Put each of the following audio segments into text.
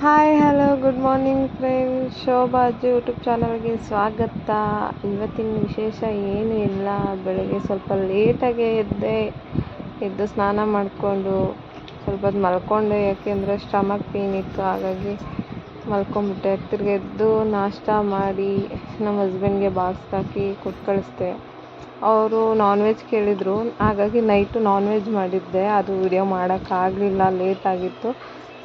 Hi hello good morning friends Shobha ಅಜ್ಜಿ YouTube ಚಾನಲ್ಗೆ ಸ್ವಾಗತ. ಇವತ್ತಿನ ವಿಶೇಷ ಏನೂ ಇಲ್ಲ. ಬೆಳಗ್ಗೆ ಸ್ವಲ್ಪ ಲೇಟಾಗೆ ಎದ್ದೆ. ಎದ್ದು ಸ್ನಾನ ಮಾಡಿಕೊಂಡು ಸ್ವಲ್ಪ ಮಲ್ಕೊಂಡೆ. ಯಾಕೆಂದರೆ ಸ್ಟಮಕ್ ಪೇನ್ ಇತ್ತು. ಹಾಗಾಗಿ ಮಲ್ಕೊಂಬಿಟ್ಟೆ. ತಿರ್ಗಿ ಎದ್ದು ನಾಷ್ಟ ಮಾಡಿ ನಮ್ಮ ಹಸ್ಬೆಂಡ್ಗೆ ಬಾಕ್ಸ್ ಹಾಕಿ ಕೊಟ್ಟು ಕಳಿಸ್ದೆ. ಅವರು ನಾನ್ ವೆಜ್ ಕೇಳಿದರು. ಹಾಗಾಗಿ ನೈಟು ನಾನ್ ವೆಜ್ ಮಾಡಿದ್ದೆ. ಅದು ವಿಡಿಯೋ ಮಾಡೋಕ್ಕಾಗಲಿಲ್ಲ. ಲೇಟಾಗಿತ್ತು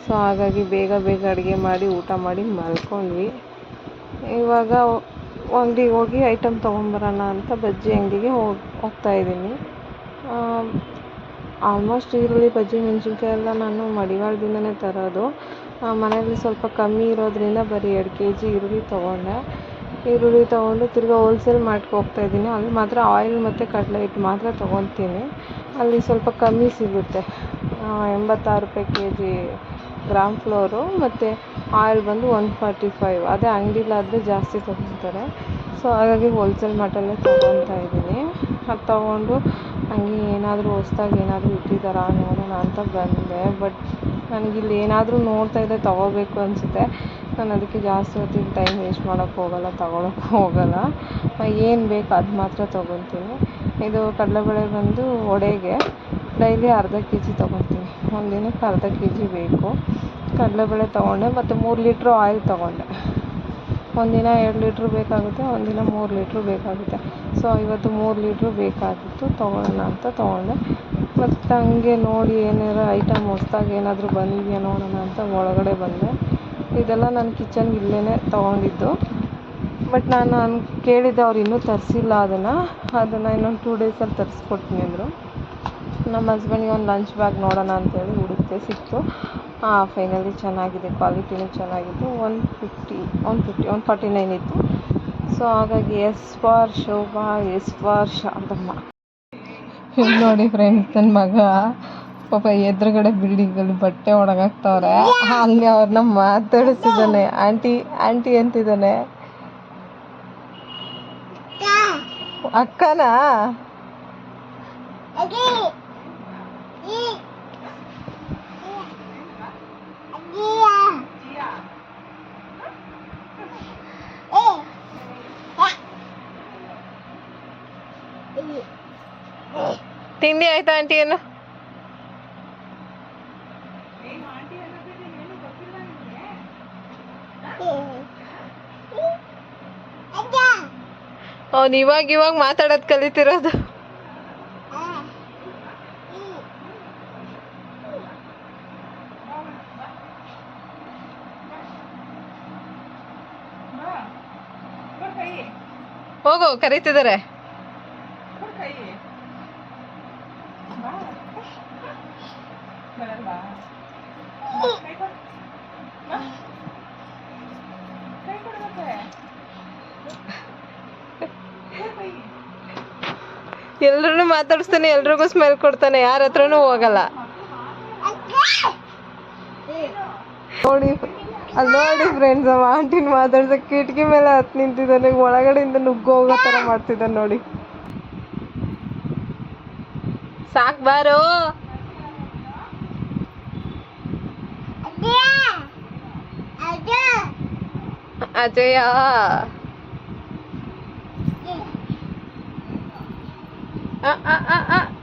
ಸೊ, ಹಾಗಾಗಿ ಬೇಗ ಬೇಗ ಅಡುಗೆ ಮಾಡಿ ಊಟ ಮಾಡಿ ಮಲ್ಕೊಂಡ್ವಿ. ಇವಾಗ ಅಂಗ್ಡಿಗೆ ಹೋಗಿ ಐಟಮ್ ತೊಗೊಂಬರೋಣ ಅಂತ ಬಜ್ಜಿ ಅಂಗಡಿಗೆ ಹೋಗಿ ಹೋಗ್ತಾ ಇದ್ದೀನಿ. ಆಲ್ಮೋಸ್ಟ್ ಈರುಳ್ಳಿ, ಬಜ್ಜಿ, ಮೆಣಸಿನ್ಕಾಯಿ ಎಲ್ಲ ನಾನು ಮಡಿವಾಳದಿಂದನೇ ತರೋದು. ಮನೆಯಲ್ಲಿ ಸ್ವಲ್ಪ ಕಮ್ಮಿ ಇರೋದ್ರಿಂದ ಬರೀ ಎರಡು ಕೆ ಜಿ ಈರುಳ್ಳಿ ತೊಗೊಂಡೆ. ಈರುಳ್ಳಿ ತೊಗೊಂಡು ತಿರ್ಗಿ ಹೋಲ್ಸೇಲ್ ಮಾರ್ಟ್ಗೆ ಹೋಗ್ತಾ ಇದ್ದೀನಿ. ಅಲ್ಲಿ ಮಾತ್ರ ಆಯಿಲ್ ಮತ್ತು ಕಡಲೆ ಹಿಟ್ಟು ಮಾತ್ರ ತೊಗೊತೀನಿ. ಅಲ್ಲಿ ಸ್ವಲ್ಪ ಕಮ್ಮಿ ಸಿಗುತ್ತೆ. ಎಂಬತ್ತಾರು ರೂಪಾಯಿ ಕೆ ಜಿ ಗ್ರಾಮ್ ಫ್ಲೋರು ಮತ್ತು ಆಯಿಲ್ ಬಂದು ಒನ್ ಫಾರ್ಟಿ ಫೈವ್. ಅದೇ ಅಂಗಡಿಲಾದರೆ ಜಾಸ್ತಿ ತೊಗೊತಾರೆ ಸೊ, ಹಾಗಾಗಿ ಹೋಲ್ಸೇಲ್ ಮಾರ್ಟಲ್ಲೇ ತೊಗೊತಾ ಇದ್ದೀನಿ. ಅದು ತೊಗೊಂಡು ಹಂಗೆ ಏನಾದರೂ ಹೊಸ್ದಾಗಿ ಏನಾದರೂ ಇಟ್ಟಿದ್ದಾರಾ ನೋಡೋಣ ಅಂತ ಬಂದೆ. ಬಟ್ ನನಗಿಲ್ಲಿ ಏನಾದರೂ ನೋಡ್ತಾ ಇದ್ದರೆ ತೊಗೋಬೇಕು ಅನಿಸುತ್ತೆ. ನಾನು ಅದಕ್ಕೆ ಜಾಸ್ತಿ ಹೊತ್ತಿಗೆ ಟೈಮ್ ವೇಸ್ಟ್ ಮಾಡೋಕ್ಕೆ ಹೋಗಲ್ಲ ತೊಗೊಳಕ್ಕೆ ಹೋಗಲ್ಲ. ಏನು ಬೇಕು ಅದು ಮಾತ್ರ ತೊಗೊತೀನಿ. ಇದು ಕಡಲೆಬೇಳೆ ಬಂದು ವಡೆಗೆ. ಡೈಲಿ ಅರ್ಧ ಕೆ ಜಿ ತೊಗೊತೀವಿ ಒಂದಿನಕ್ಕೆ ದಿನಕ್ಕೆ ಅರ್ಧ ಕೆ ಜಿ ಬೇಕು ಕಡಲೆಬೇಳೆ ತೊಗೊಂಡೆ, ಮತ್ತು ಮೂರು ಲೀಟ್ರು ಆಯಿಲ್ ತೊಗೊಂಡೆ. ಒಂದಿನ ಎರಡು ಲೀಟ್ರು ಬೇಕಾಗುತ್ತೆ, ಒಂದಿನ ಮೂರು ಲೀಟ್ರು ಬೇಕಾಗುತ್ತೆ. ಸೊ ಇವತ್ತು ಮೂರು ಲೀಟ್ರು ಬೇಕಾಗಿತ್ತು, ತೊಗೊಳ್ಳೋಣ ಅಂತ ತೊಗೊಂಡೆ. ಮತ್ತು ಹಂಗೆ ನೋಡಿ ಏನಾರು ಐಟಮ್ ಹೊಸ್ದಾಗಿ ಏನಾದರೂ ಬಂದಿದೆಯಾ ನೋಡೋಣ ಅಂತ ಒಳಗಡೆ ಬಂದೆ. ಇದೆಲ್ಲ ನಾನು ಕಿಚನ್ ಇಲ್ಲೇ ತೊಗೊಂಡಿದ್ದು. ಬಟ್ ನಾನು ಕೇಳಿದ್ದೆ ಅವ್ರು ಇನ್ನೂ ತರಿಸಿಲ್ಲ ಅದನ್ನು. ಅದನ್ನು ಇನ್ನೊಂದು ಟೂ ಡೇಸಲ್ಲಿ ತರಿಸ್ಕೊಡ್ತೀನಿ ಅಂದರು. ನಮ್ಮ ಹಸ್ಬೆಂಡ್ಗೆ ಒಂದು ಲಂಚ್ ಬ್ಯಾಗ್ ನೋಡೋಣ ಅಂತೇಳಿ ಹುಡುಕಿದೆ ಸಿಕ್ತು. ಫೈನಲಿ ಚೆನ್ನಾಗಿದೆ ಕ್ವಾಲಿಟಿನೂ ಚೆನ್ನಾಗಿತ್ತು. One fifty one fifty one forty nine ಇತ್ತು. ಸೊ ಹಾಗಾಗಿ S for Shobha S for Sharadamma ಇಲ್ಲಿ ನೋಡಿ ಫ್ರೆಂಡ್ಸ್ ನನ್ನ ಮಗ ಪಾಪ ಎದುರುಗಡೆ ಬಿಲ್ಡಿಂಗಲ್ಲಿ ಬಟ್ಟೆ ಒಣಗಾಕ್ತವ್ರೆ. ಅಲ್ಲಿ ಅವ್ರನ್ನ ಮಾತಾಡಿಸಿದ್ದಾನೆ. ಆಂಟಿ ಆಂಟಿ ಅಂತಿದ್ದಾನೆ. ಅಕ್ಕನಾ? ತಿಂಡಿ ಆಯ್ತಾ ಆಂಟಿ ಏನು ಅವ್ನು ಇವಾಗ ಇವಾಗ ಮಾತಾಡೋದು ಕಲಿತಿರೋದು. ಹೋಗೋ ಕರೀತಿದ್ದಾರೆ. ಎಲ್ರೂ ಮಾತಾಡಿಸ್ತಾನೆ, ಎಲ್ರಿಗೂ ಸ್ಮೆಲ್ ಕೊಡ್ತಾನೆ, ಯಾರ ಹತ್ರನು ಹೋಗಲ್ಲ. ನೋಡಿ ಅಲ್ಲಿ ಫ್ರೆಂಡ್ಸ್ ಅವ ಆಂಟಿನ ಮಾತಾಡ್ಸಕ್ಕೆ ಕಿಟಕಿ ಮೇಲೆ ಹತ್ತು ನಿಂತಿದ್ದಾನೆ, ಒಳಗಡೆಯಿಂದ ನುಗ್ಗು ಹೋಗೋ ಥರ ಮಾಡ್ತಿದ್ದಾನೆ ನೋಡಿ. ಸಾಕ್ ಬಾರೋ. 아재야. 아, 아, 아, 아.